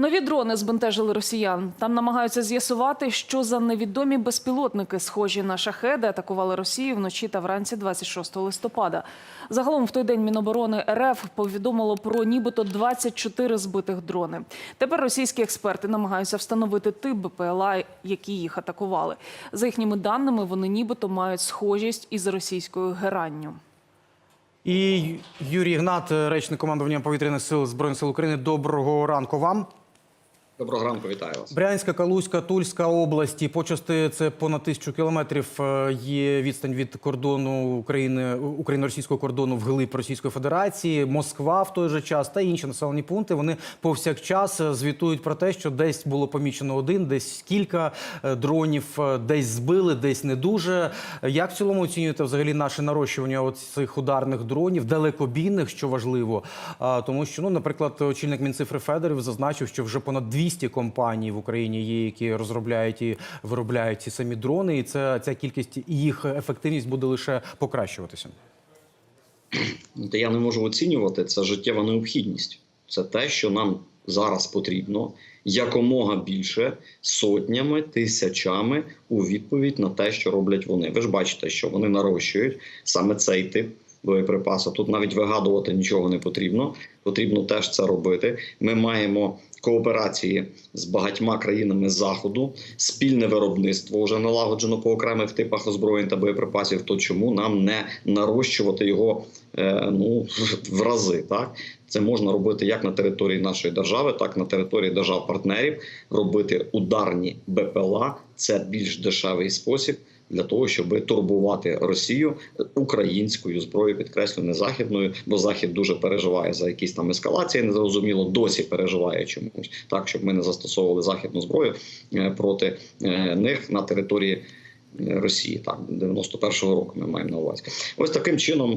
Нові дрони збентежили росіян. Там намагаються з'ясувати, що за невідомі безпілотники, схожі на шахеди, атакували Росію вночі та вранці 26 листопада. Загалом в той день Міноборони РФ повідомило про нібито 24 збитих дрони. Тепер російські експерти намагаються встановити тип БПЛА, які їх атакували. За їхніми даними, вони нібито мають схожість із російською геранню. І Юрій Ігнат, речник командування повітряних сил збройних сил України. Доброго ранку вам. Доброго ранку, вітаю вас. Брянська, Калузька, Тульська області. Почасти це понад тисячу кілометрів. е, Є відстань від кордону України, україно-російського кордону вглиб Російської Федерації, Москва в той же час та інші населені пункти. Вони повсякчас е, звітують про те, що десь було помічено один, десь кілька е, дронів, десь збили, десь не дуже. Як в цілому оцінюєте взагалі наше нарощування цих ударних дронів, далекобійних, що важливо? Тому що, ну, наприклад, очільник Мінцифри Федорів зазначив, що вже понад 200 компаній в Україні є, які розробляють і виробляють ці самі дрони, і це ця кількість і їх ефективність буде лише покращуватися. Та я не можу оцінювати це життєва необхідність. Це те, що нам зараз потрібно якомога більше сотнями, тисячами у відповідь на те, що роблять вони. Ви ж бачите, що вони нарощують саме цей тип боєприпасу. Тут навіть вигадувати нічого не потрібно. Потрібно теж це робити. Ми маємо кооперації з багатьма країнами заходу, спільне виробництво вже налагоджено по окремих типах озброєнь та боєприпасів. То чому нам не нарощувати його е, ну в рази? Так це можна робити як на території нашої держави, так і на території держав-партнерів. Робити ударні БПЛА це більш дешевий спосіб для того, щоб турбувати Росію українською зброєю, підкреслю, не західною, бо захід дуже переживає за якісь там ескалації. Незрозуміло, досі переживає чомусь так, щоб ми не застосовували західну зброю е, проти е, них на території. е, Росії так 91-го року ми маємо на увазі. Ось таким чином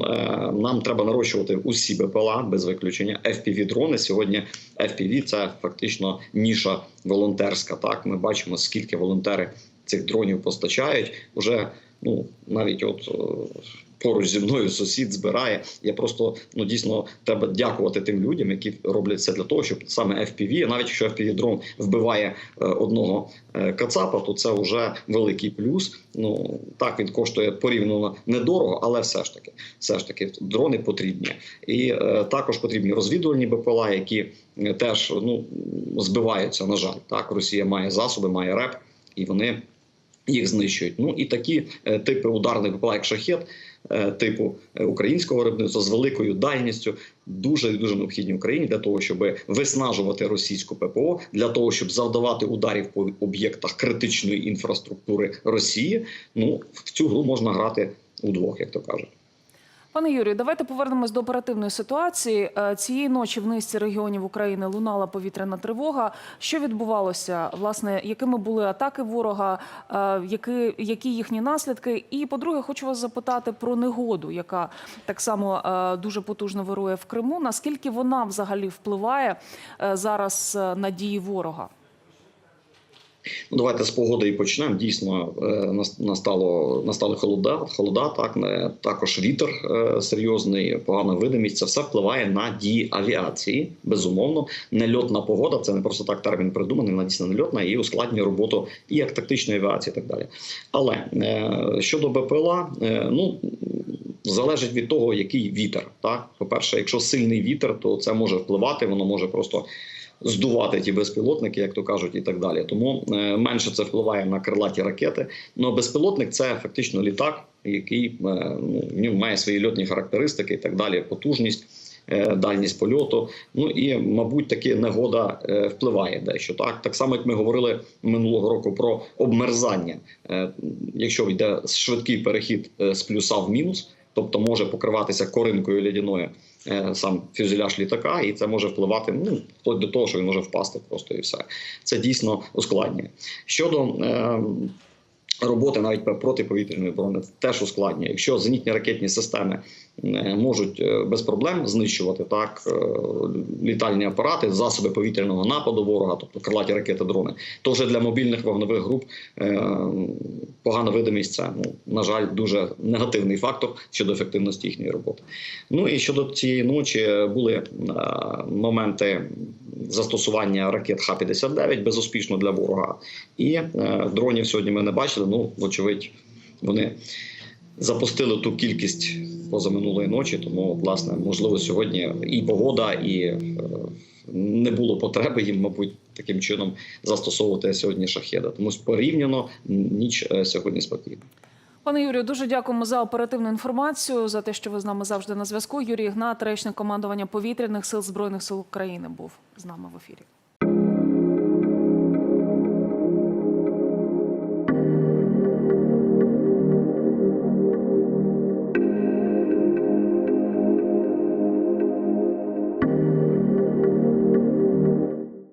нам треба нарощувати усі БПЛА без виключення. fpv дрони сьогодні. FPV – це фактично ніша волонтерська. Так ми бачимо, скільки волонтери цих дронів постачають. Уже ну навіть от е, поруч зі мною сусід збирає. Я просто ну дійсно треба дякувати тим людям, які роблять це для того, щоб саме FPV, навіть якщо FPV дрон вбиває е, одного е, кацапа, то це вже великий плюс. Ну так він коштує порівняно недорого, але все ж таки, все ж таки, дрони потрібні, і е, також потрібні розвідувальні БПЛА, які теж ну збиваються. На жаль, так Росія має засоби, має реп, і вони їх знищують. Ну і такі е, типи ударних БПЛА, як шахет, е, типу е, українського виробництва з великою дальністю, дуже дуже необхідні Україні для того, щоб виснажувати російську ППО, для того, щоб завдавати ударів по об'єктах критичної інфраструктури Росії. Ну в цю гру можна грати удвох, як то кажуть. Пане Юрію, давайте повернемось до оперативної ситуації. Е, Цієї ночі в низці регіонів України лунала повітряна тривога. Що відбувалося? Власне, якими були атаки ворога, е, які, які їхні наслідки? І по-друге, хочу вас запитати про негоду, яка так само е, дуже потужно вирує в Криму. Наскільки вона взагалі впливає зараз на дії ворога? Ну, давайте з погоди і почнемо. Дійсно, е, настало настали холода, холода, так не також вітер е, серйозний, погана видимість. Це все впливає на дії авіації. Безумовно, нельотна погода. Це не просто так термін придуманий. Вона дійсно нельотна і ускладнює роботу і як тактичної авіації, і так далі. Але е, щодо БПЛА, ну. Залежить від того, який вітер. Так, по-перше, якщо сильний вітер, то це може впливати, воно може просто здувати ті безпілотники, як то кажуть, і так далі. Тому е, менше це впливає на крилаті ракети. Ну безпілотник це фактично літак, який е, ну, в ньому має свої льотні характеристики і так далі, потужність. е, Дальність польоту, ну і мабуть, таки негода впливає дещо. Так так само, як ми говорили минулого року про обмерзання. Якщо йде швидкий перехід з плюса в мінус, тобто може покриватися коринкою лядяною е, сам фюзеляж літака, і це може впливати ну, вплоть до того, що він може впасти просто і все. Це дійсно ускладнює. Щодо е, роботи навіть протиповітряної оборони, теж ускладнює. Якщо зенітні ракетні системи можуть е, без проблем знищувати так е, літальні апарати, засоби повітряного нападу ворога, тобто крилаті ракети, дрони. То вже для мобільних вогневих груп е, погана видимість це ну на жаль дуже негативний фактор щодо ефективності їхньої роботи. Ну і щодо цієї ночі були е, моменти застосування ракет Х-59 безуспішно для ворога. І е, дронів сьогодні ми не бачили. Ну, вочевидь, вони запустили ту кількість позаминулої ночі. Тому, власне, можливо, сьогодні і погода, і е, не було потреби їм, мабуть, таким чином застосовувати сьогодні шахеда. Тому порівняно ніч е, сьогодні спокійна. Пане Юрію, дуже дякуємо за оперативну інформацію, за те, що ви з нами завжди на зв'язку. Юрій Ігнат, речник командування повітряних сил збройних сил України, був з нами в ефірі.